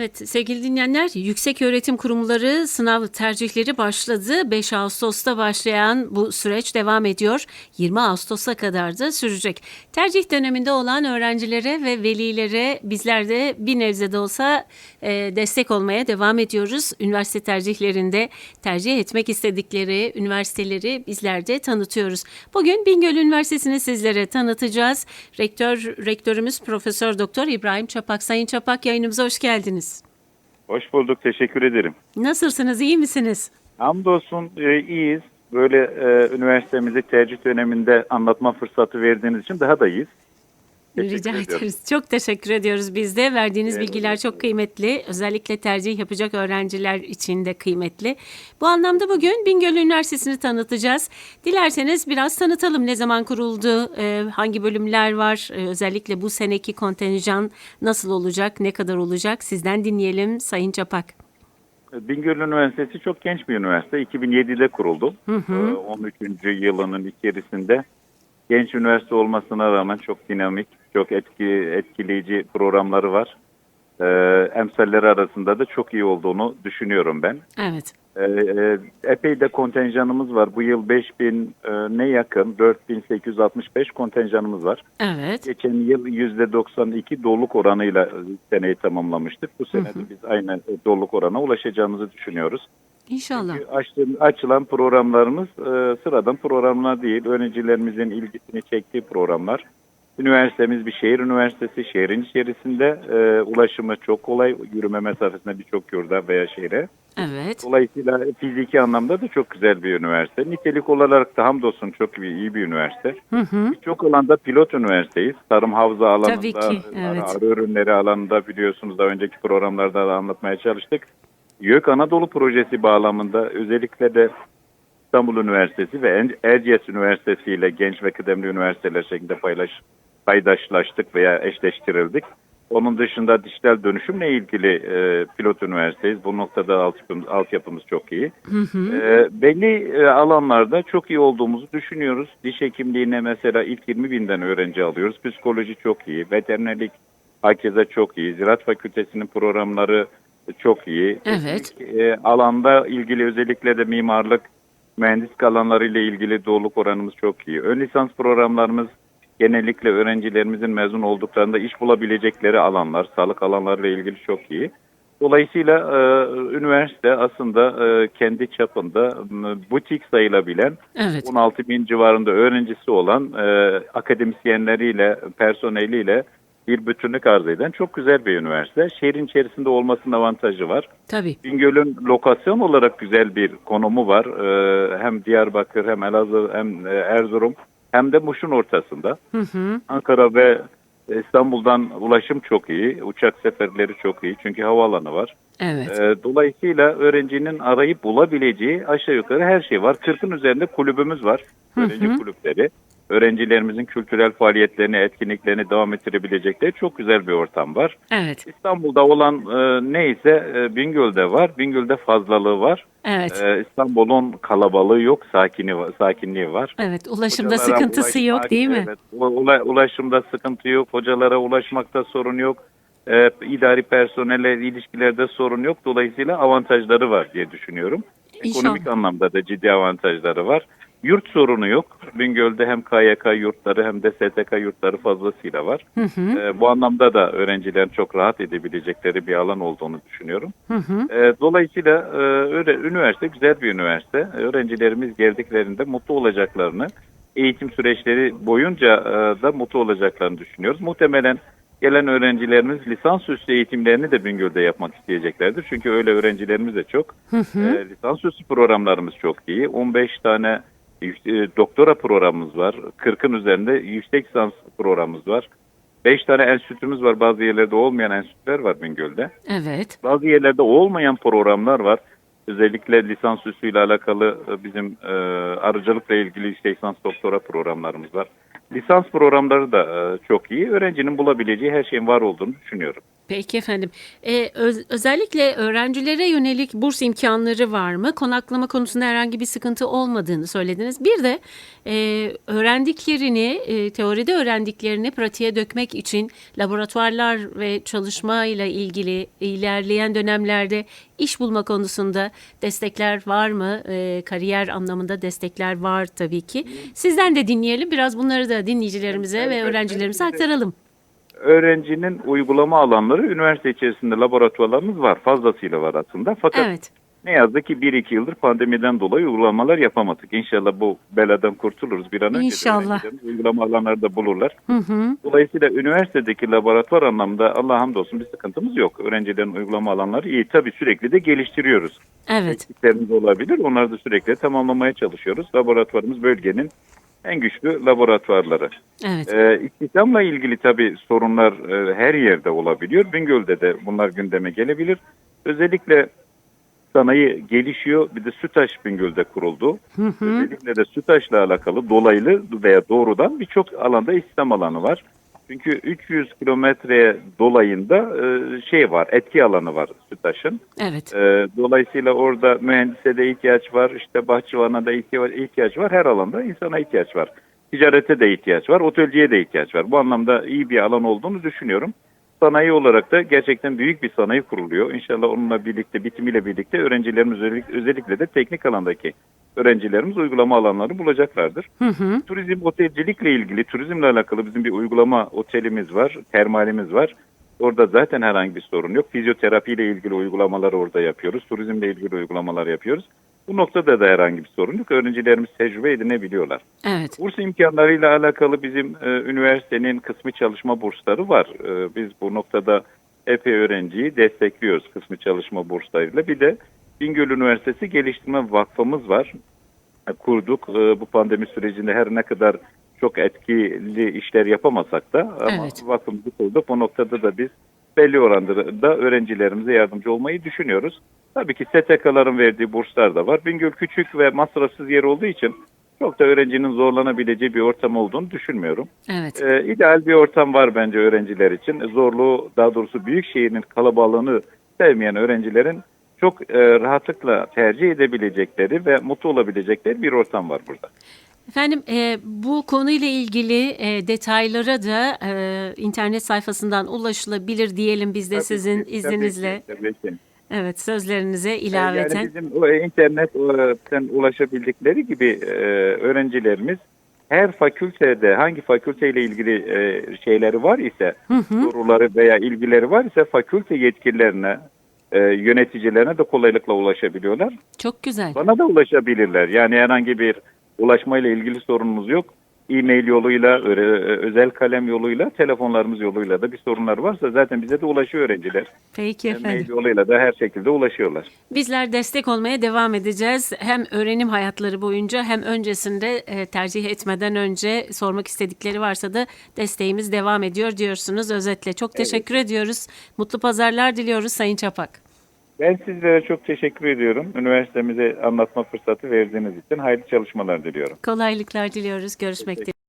Evet sevgili dinleyenler Yüksek Öğretim Kurumları sınav tercihleri başladı. 5 Ağustos'ta başlayan bu süreç devam ediyor. 20 Ağustos'a kadar da sürecek. Tercih döneminde olan öğrencilere ve velilere bizler de bir nebze de olsa e, destek olmaya devam ediyoruz. Üniversite tercihlerinde tercih etmek istedikleri üniversiteleri bizler de tanıtıyoruz. Bugün Bingöl Üniversitesi'ni sizlere tanıtacağız. Rektör rektörümüz Profesör Doktor İbrahim Çapak. Sayın Çapak yayınımıza hoş geldiniz. Hoş bulduk, teşekkür ederim. Nasılsınız, iyi misiniz? Hamdolsun e, iyiyiz. Böyle e, üniversitemizi tercih döneminde anlatma fırsatı verdiğiniz için daha da iyiyiz. Teşekkür Rica ediyorum. ederiz. Çok teşekkür ediyoruz biz de. Verdiğiniz Evet. bilgiler çok kıymetli. Özellikle tercih yapacak öğrenciler için de kıymetli. Bu anlamda bugün Bingöl Üniversitesi'ni tanıtacağız. Dilerseniz biraz tanıtalım. Ne zaman kuruldu, e, hangi bölümler var, e, özellikle bu seneki kontenjan nasıl olacak, ne kadar olacak? Sizden dinleyelim Sayın Çapak. Bingöl Üniversitesi çok genç bir üniversite. 2007'de kuruldu. E, 13. yılının içerisinde genç üniversite olmasına rağmen çok dinamik, çok etki, etkileyici programları var. E, emsalleri arasında da çok iyi olduğunu düşünüyorum ben. Evet. Ee, e, epey de kontenjanımız var. Bu yıl 5000 e, ne yakın 4865 kontenjanımız var. Evet. Geçen yıl %92 doluluk oranıyla e, seneyi tamamlamıştık. Bu sene de biz aynı e, doluluk oranına ulaşacağımızı düşünüyoruz. İnşallah. Açtığım- açılan programlarımız e, sıradan programlar değil. Öğrencilerimizin ilgisini çektiği programlar. Üniversitemiz bir şehir üniversitesi. Şehrin içerisinde e, ulaşımı çok kolay. Yürüme mesafesinde birçok yurda veya şehre. Evet. Dolayısıyla fiziki anlamda da çok güzel bir üniversite. Nitelik olarak da hamdolsun çok iyi, iyi bir üniversite. Birçok alanda pilot üniversiteyiz. Tarım havza alanında, Tabii ki, evet. arı ürünleri alanında biliyorsunuz daha önceki programlarda da anlatmaya çalıştık. YÖK Anadolu Projesi bağlamında özellikle de İstanbul Üniversitesi ve Er- Erciyes Üniversitesi ile genç ve kıdemli üniversiteler şeklinde paylaş, paydaşlaştık veya eşleştirildik. Onun dışında dijital dönüşümle ilgili e, pilot üniversiteyiz. Bu noktada altyapımız, altyapımız çok iyi. E, belli e, alanlarda çok iyi olduğumuzu düşünüyoruz. Diş hekimliğine mesela ilk 20 binden öğrenci alıyoruz. Psikoloji çok iyi. Veterinerlik herkese çok iyi. Ziraat Fakültesinin programları çok iyi. Evet. Teknik, e, alanda ilgili özellikle de mimarlık, mühendislik alanlarıyla ilgili doğruluk oranımız çok iyi. Ön lisans programlarımız genellikle öğrencilerimizin mezun olduklarında iş bulabilecekleri alanlar, sağlık alanlarıyla ilgili çok iyi. Dolayısıyla e, üniversite aslında e, kendi çapında m, butik sayılabilen Evet. 16 bin civarında öğrencisi olan e, akademisyenleriyle, personeliyle bir bütünlük arz eden çok güzel bir üniversite. Şehrin içerisinde olmasının avantajı var. Tabii. Bingöl'ün lokasyon olarak güzel bir konumu var. Ee, hem Diyarbakır hem Elazığ hem e, Erzurum hem de Muş'un ortasında. Hı hı. Ankara ve İstanbul'dan ulaşım çok iyi. Uçak seferleri çok iyi. Çünkü havaalanı var. Evet. Ee, dolayısıyla öğrencinin arayıp bulabileceği aşağı yukarı her şey var. 40'ın üzerinde kulübümüz var. Öğrenci kulüpleri. Öğrencilerimizin kültürel faaliyetlerini, etkinliklerini devam ettirebilecekleri çok güzel bir ortam var. Evet. İstanbul'da olan e, neyse e, Bingöl'de var. Bingöl'de fazlalığı var. Evet. E, İstanbul'un kalabalığı yok, sakini sakinliği var. Evet. Ulaşımda Hocalara sıkıntısı yok ulaşmak- değil mi? Evet, ula- ulaşımda sıkıntı yok, hocalara ulaşmakta sorun yok. E, idari personelle ilişkilerde sorun yok. Dolayısıyla avantajları var diye düşünüyorum. İnşallah. Ekonomik anlamda da ciddi avantajları var. Yurt sorunu yok. Bingöl'de hem KYK yurtları hem de STK yurtları fazlasıyla var. Hı hı. E, bu anlamda da öğrencilerin çok rahat edebilecekleri bir alan olduğunu düşünüyorum. Hı hı. E, dolayısıyla e, öyle, üniversite güzel bir üniversite. Öğrencilerimiz geldiklerinde mutlu olacaklarını, eğitim süreçleri boyunca e, da mutlu olacaklarını düşünüyoruz. Muhtemelen gelen öğrencilerimiz lisansüstü eğitimlerini de Bingöl'de yapmak isteyeceklerdir. Çünkü öyle öğrencilerimiz de çok. E, lisansüstü programlarımız çok iyi. 15 tane doktora programımız var. 40'ın üzerinde yüksek lisans programımız var. 5 tane enstitümüz var. Bazı yerlerde olmayan enstitüler var Bingöl'de. Evet. Bazı yerlerde olmayan programlar var. Özellikle lisansüstü ile alakalı e, bizim e, arıcılıkla ilgili yüksek lisans doktora programlarımız var. Lisans programları da e, çok iyi. Öğrencinin bulabileceği her şeyin var olduğunu düşünüyorum. Peki efendim. Ee, öz- özellikle öğrencilere yönelik burs imkanları var mı? Konaklama konusunda herhangi bir sıkıntı olmadığını söylediniz. Bir de e, öğrendiklerini, e, teoride öğrendiklerini pratiğe dökmek için laboratuvarlar ve çalışma ile ilgili ilerleyen dönemlerde iş bulma konusunda destekler var mı? E, kariyer anlamında destekler var tabii ki. Sizden de dinleyelim. Biraz bunları da dinleyicilerimize ve öğrencilerimize aktaralım. Öğrencinin uygulama alanları üniversite içerisinde laboratuvarlarımız var. Fazlasıyla var aslında. Fakat Evet. ne yazık ki 1-2 yıldır pandemiden dolayı uygulamalar yapamadık. İnşallah bu beladan kurtuluruz bir an önce. İnşallah. Uygulama alanları da bulurlar. Hı hı. Dolayısıyla üniversitedeki laboratuvar anlamda Allah hamdolsun bir sıkıntımız yok. Öğrencilerin uygulama alanları iyi. Tabii sürekli de geliştiriyoruz. Evet. eksiklerimiz olabilir. Onları da sürekli tamamlamaya çalışıyoruz. Laboratuvarımız bölgenin en güçlü laboratuvarları. Evet. Ee, istihdamla ilgili tabii sorunlar e, her yerde olabiliyor. Bingöl'de de bunlar gündeme gelebilir. Özellikle sanayi gelişiyor. Bir de SÜTAŞ Bingöl'de kuruldu. Özellikle de SÜTAŞ'la alakalı dolaylı veya doğrudan birçok alanda istihdam alanı var. Çünkü 300 kilometre dolayında e, şey var, etki alanı var SÜTAŞ'ın. Evet. Ee, dolayısıyla orada mühendise de ihtiyaç var, işte bahçıvana da ihtiyaç var, her alanda insana ihtiyaç var. Ticarete de ihtiyaç var, otelciye de ihtiyaç var. Bu anlamda iyi bir alan olduğunu düşünüyorum. Sanayi olarak da gerçekten büyük bir sanayi kuruluyor. İnşallah onunla birlikte, bitimiyle birlikte öğrencilerimiz özellikle, de teknik alandaki öğrencilerimiz uygulama alanları bulacaklardır. Hı hı. Turizm otelcilikle ilgili, turizmle alakalı bizim bir uygulama otelimiz var, termalimiz var. Orada zaten herhangi bir sorun yok. Fizyoterapiyle ilgili uygulamalar orada yapıyoruz. Turizmle ilgili uygulamalar yapıyoruz. Bu noktada da herhangi bir sorun yok. Öğrencilerimiz tecrübe edinebiliyorlar. Evet. Burs imkanlarıyla alakalı bizim e, üniversitenin kısmi çalışma bursları var. E, biz bu noktada epey öğrenciyi destekliyoruz kısmi çalışma burslarıyla. Bir de Bingöl Üniversitesi Geliştirme Vakfımız var. E, kurduk. E, bu pandemi sürecinde her ne kadar çok etkili işler yapamasak da ama Evet. vakfımızı kurduk. Bu noktada da biz belli oranda öğrencilerimize yardımcı olmayı düşünüyoruz. Tabii ki STK'ların verdiği burslar da var. Bingöl küçük ve masrafsız yer olduğu için çok da öğrencinin zorlanabileceği bir ortam olduğunu düşünmüyorum. Evet. Ee, ideal bir ortam var bence öğrenciler için. Zorluğu daha doğrusu büyük şehrin kalabalığını sevmeyen öğrencilerin çok e, rahatlıkla tercih edebilecekleri ve mutlu olabilecekleri bir ortam var burada. Efendim e, bu konuyla ilgili e, detaylara da e, internet sayfasından ulaşılabilir diyelim biz de Tabii sizin ki, izninizle. Tabii ki, tabii ki. Evet sözlerinize ilaveten. Yani bizim internetten ulaşabildikleri gibi e, öğrencilerimiz her fakültede hangi fakülteyle ilgili e, şeyleri var ise soruları veya ilgileri var ise fakülte yetkililerine e, yöneticilerine de kolaylıkla ulaşabiliyorlar. Çok güzel. Bana da ulaşabilirler. Yani herhangi bir ulaşmayla ilgili sorunumuz yok. E-mail yoluyla, ö- özel kalem yoluyla, telefonlarımız yoluyla da bir sorunlar varsa zaten bize de ulaşıyor öğrenciler. Peki Mail efendim. yoluyla da her şekilde ulaşıyorlar. Bizler destek olmaya devam edeceğiz. Hem öğrenim hayatları boyunca hem öncesinde e, tercih etmeden önce sormak istedikleri varsa da desteğimiz devam ediyor diyorsunuz özetle. Çok teşekkür ediyoruz. Mutlu pazarlar diliyoruz Sayın Çapak. Ben sizlere çok teşekkür ediyorum. Üniversitemize anlatma fırsatı verdiğiniz için hayırlı çalışmalar diliyorum. Kolaylıklar diliyoruz. Görüşmek dileğiyle.